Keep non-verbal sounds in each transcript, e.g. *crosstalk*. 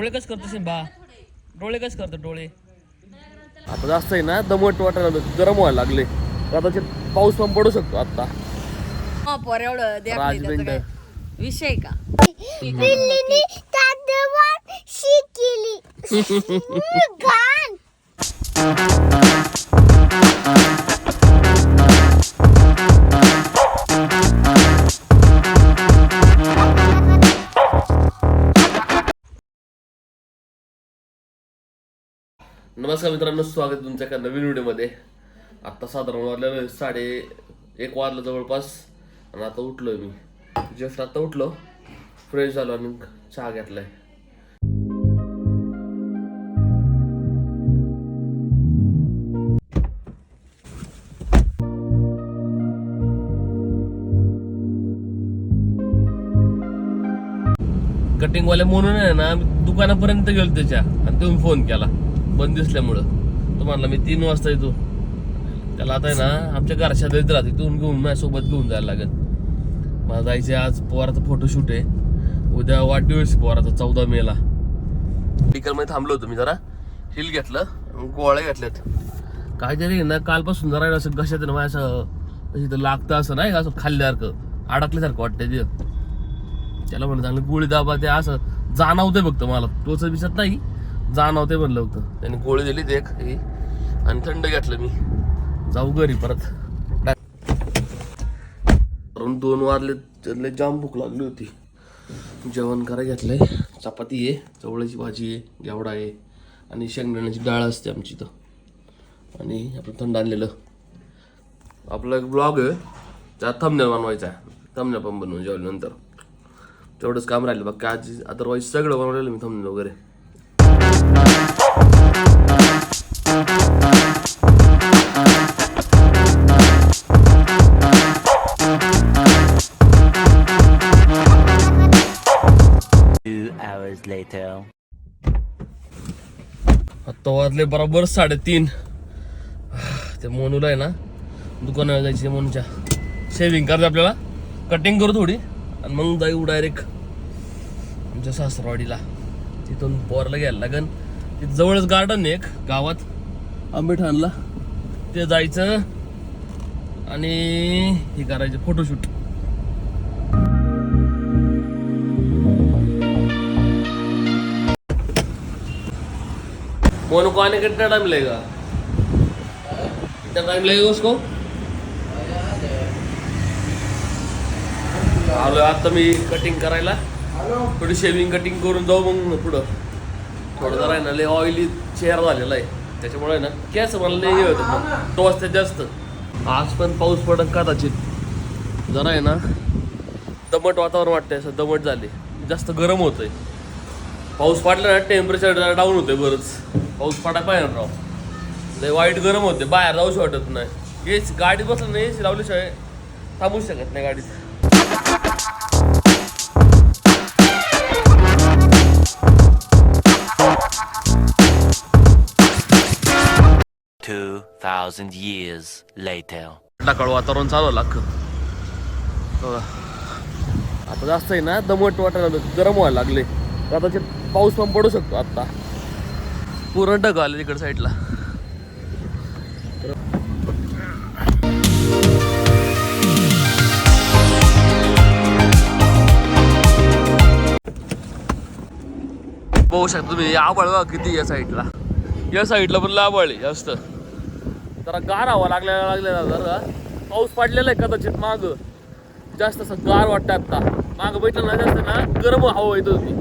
डोळे कस करतो बा डोळे कस करतो डोळे? आता जास्त आहे ना दमट वाटायला लागलं, गरम व्हायला लागले. कदाचित पाऊस पण पडू शकतो आता. हा, पोर एवढं द्या की त्याचं राजबिंड. काय विषय का? बिल्लीने तांदवात शिकली. *laughs* नमस्कार मित्रांनो स्वागत आहे तुमच्या एका नवीन व्हिडिओमध्ये. आत्ता साधारण वाजलेलं साडे एक वाजलं जवळपास आणि आता उठलोय मी. जस्ट आता उठलो फ्रेश झालो आणि चहा घेतलाय. कटिंगवाले म्हणून आहे ना आम्ही दुकानापर्यंत गेलो त्याच्या आणि तुम्ही फोन केला. बंद दिसल्यामुळं. तो म्हणला मी तीन वाजता येतो. त्याला आता आहे ना आमच्या घरच्या दरीत राहते तिथून घेऊन माझ्यासोबत घेऊन जायला लागेल. मला जायचं आज पोराचा फोटोशूट आहे. उद्या वाढदिवस आहे पोराचा चौदा मेला. मध्ये थांबलो होतो मी जरा. हिल घेतलं आणि गोळ्या घेतल्यात. काय तरी ना कालपासून जरा असं घशात ना माझ्या असं इथं लागतं असं नाही का असं खाल्ल्यासारखं. अडकल्यासारखं वाटतं ते त्याला म्हणलं चांगलं गोळी दाबा ते असं जाणवतंय फक्त मला. तोच दिसत नाही. जाणवते म्हणलं फक्त त्याने गोळी दिली ते एक ही. आणि थंड घेतलं मी. जाऊ घरी परत. कारण दोन वाजले त्यातले जाम भूक लागली होती. जेवण करा घेतलंय. चपाती आहे चवळ्याची भाजी आहे घेवडा आहे आणि शेंगदाण्याची डाळ असते आमची इथं. आणि आपलं थंड आणलेलं. आपला एक ब्लॉग आहे त्यात थंबनेल बनवायचा आहे. थंबनेल पण बनवून जेवल्यानंतर. तेवढंच काम राहिलं. बाकी आज अदरवाईज सगळं बनवलेलं मी थंबनेल वगैरे. Hours later. आत्ता वाजले बरोबर साडेतीन. ते मोनूला आहे ना दुकानावर जायची मोनूच्या. शेविंग करते आपल्याला. कटिंग करू थोडी. आणि मग जाऊ डायरेक्ट आमच्या सासरवाडीला. तिथून पोरला घ्यायला लागन. तिथं जवळच गार्डन आहे एक गावात. आंबेठाणला. ते जायचं आणि हे करायचं फोटोशूट मोनू को आने कितना टाइम लगेगा कितना टाइम लगेगा उसको? आलो आता मी कटिंग करायला. थोडी शेविंग कटिंग करून जाऊ मग पुढं. थोडं जरा आहे ना लय ऑइली चेहरा झालेला आहे. त्याच्यामुळे ना केस मला लय हे होतं. तो असते जास्त. आज पण पाऊस पडत कदाचित. जरा आहे ना दमट वातावरण वाटतंय असं दमट झाले. जास्त गरम होतंय. पाऊस पडला ना टेम्परेचर डाऊन होते बरंच. पाऊस पडाय पाहिजे राव. लय वाईट गरम होते बाहेर जाऊशी वाटत नाही. एसी गाडीत बसलं नाही एसी लावल्याशिवाय थांबूच शकत नाही गाडीत. thousand years later. टाकाळ वातावरण चालू बघा. आता जास्त आहे ना दमट वाटायला गरम व्हायला लागले कदाचित पाऊस पण पडू शकतो आता पूर्ण ढग आले तिकडे साईडला बघू शकता तुम्ही आबाळ बघा किती या साईडला या साईडला पण आहे जास्त. जरा गार हवा लागलेला लागलेला जरा पाऊस पडलेला आहे कदाचित माग. जास्त असं गार वाटतं आता माग बैठलं ना जास्त ना गरम हवा येत होती.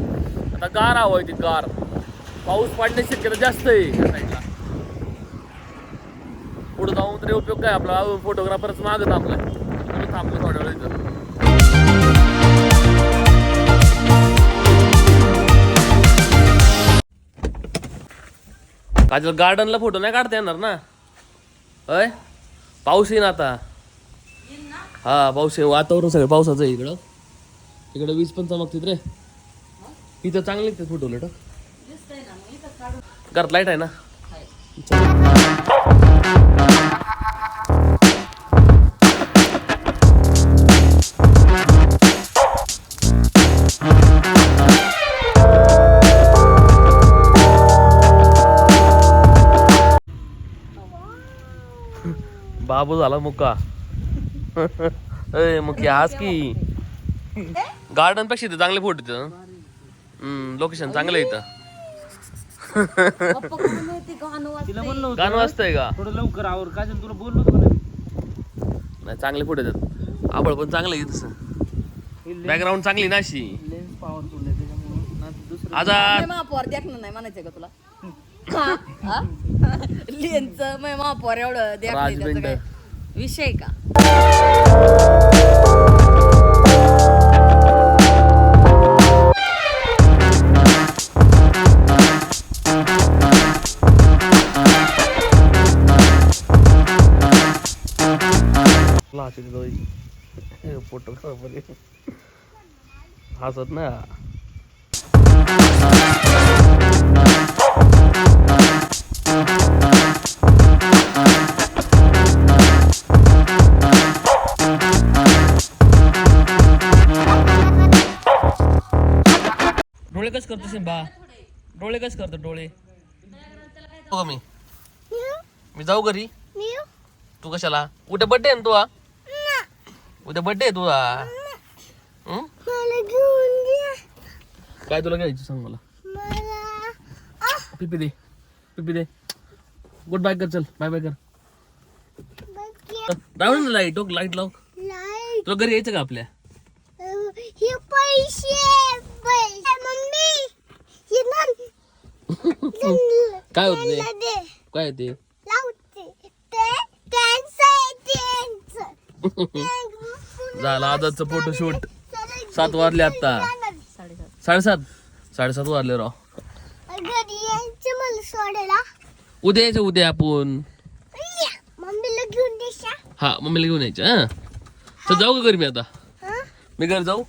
आता गार हवा येते गार. पाऊस पडण्याची शक्यता जास्त आहे. या साईडला पुढे जाऊन तरी उपयोग काय? आपला फोटोग्राफरच माग थांबलाय. म्हणून थांबलो थोड्या वेळ इथं. काजल गार्डनला फोटो नाही काढता येणार ना? होय पाऊस येईन आता. हा पाऊस येईन. वातावरण सगळं पावसाचं आहे इकडं. इकडं वीज पण चमकतात रे. इथं चांगले ते फोटो लटक. घरात लाइट आहे ना? बाबू झाला मुका अरे *laughs* आज की? गार्डनपेक्षा चांगले फोटो तिथं लोकेशन चांगलं आहे इथं. पप्पा कुठे माहिती गाणं वाजतंय? तिला म्हणलं गाणं होतं वाजतंय का? थोडं लवकर आवर काय झालं तुला बोललो होतो ना मी. नाही चांगले फोटो येतात आबळ पण चांगलं आहे तसं. बॅकग्राऊंड चांगली ना अशी. लेन्स पॉवरफुल आहे त्याच्यामुळे. ना दुसरं आता नाही, महापौर देखणं नाही म्हणायचं का तुला? हा? मग महापौर एवढं राजबिंड. काय? विषय का? फोटो हसत ना डोळे कस करतो सिंबा? डोळे कस करतो डोळे? हो मी. मी जाऊ घरी. मी तू कशाला? उद्या बर्थडे ना तुझा उद्या बर्थडे आहे तुझा. हं? मला घेऊन द्या काय तुला घ्यायचं सांग मला? मला पिपी दे. पिपी दे. गुड बाय कर चल. बाय बाय कर. बघ लाव ना लाइट हो लाइट लाव. लाइट तुला घरी यायचं का आपल्या? हे पैसे पैसे. मम्मी हे ना *laughs* काय होत नाही त्यांना दे. काय ते? लावते. ते त्यांचं आहे त्यांचं. *laughs* झालं आजचं फोटोशूट सात वाजले आता. साडेसात. साडेसात? वाजले राव. उद्या यायचं उद्या आपण. हा मम्मीला घेऊन यायचं हा? तर जाऊ का घरी मी आता? हा? मी घरी जाऊ?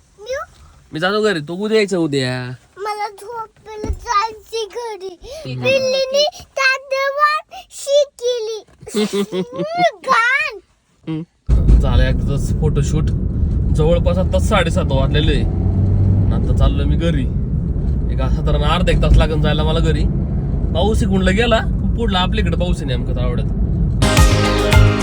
मी? जातो घरी. तू उद्या यायचं उद्या. मला झोपेला जायची घरी. बिल्लीने शिकेली. *laughs* झालं एकदाच फोटोशूट जवळपास आत्ता साडेसात वाजलेले आता चाललो मी घरी. एका साधारण अर्धा एक तास लागून जायला मला घरी. पाऊस इकडला गेला पुढला आपल्याकडे पाऊस नेमकं आवडत.